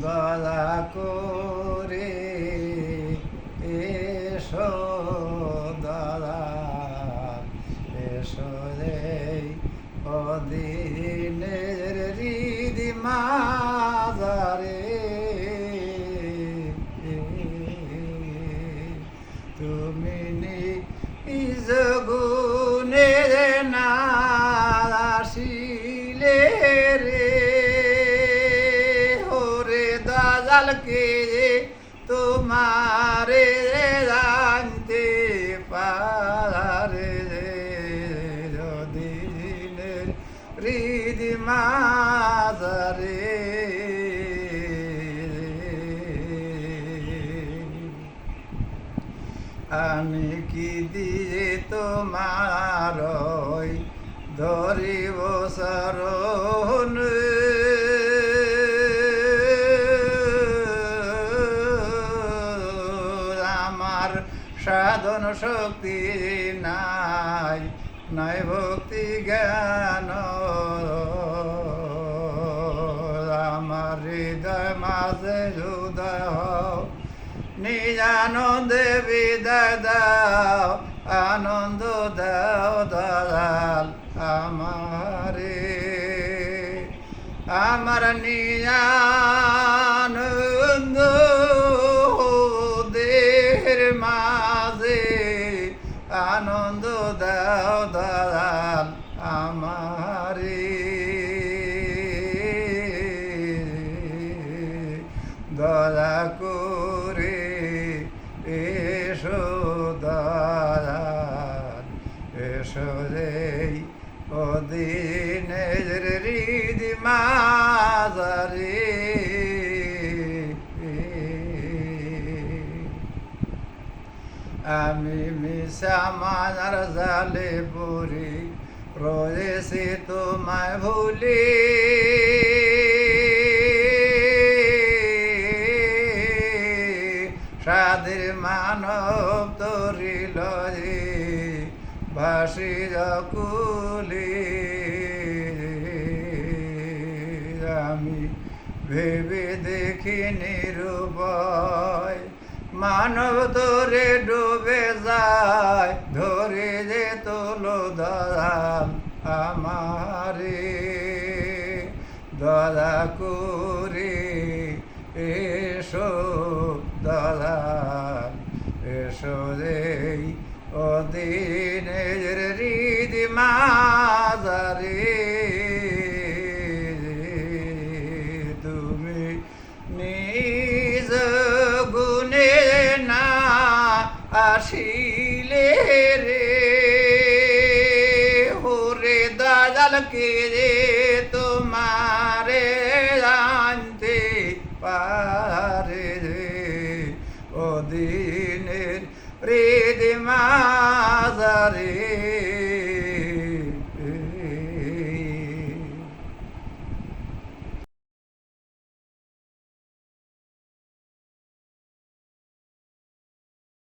দয়া করে এসো দাদা এসো রে অদিনের হৃদি মাজারে। তুমি নিজ গুণের না রে। দাজালকে তোমারে জানতে পারে দিনের হৃদি মাজারে আমি কি দিয়ে তোমার ধরিব সরণ সাধন শক্তি নাই নাই ভক্তি জ্ঞান। আমার হৃদয় মাঝে হৃদয় হও নিজ আনন্দে বিদায় দাও, আনন্দ দাও দালাল আমারে। নিজানন্দ মাঝে আনন্দ দাও দালাল আমারে। দয়া করে এসো দয়াল এসো রে অদিনের হৃদি মাজারে আমি মিশা মাজার জালে পড়ি, রয়েছে তোমায় ভুলি। সাদের মানব তরিল ভাসি কুলি আমি ভেবে দেখি নিরুবয় মানব তোরে ডুবে আমারে দয়া করে এসো দাদা এসো রে অদিনের হৃদি মাজারে তুমি নিজ গুণে না আসিলে দাদালকে রে তোমারে জানতে পারে রে ও দিনের হৃদ মাজারে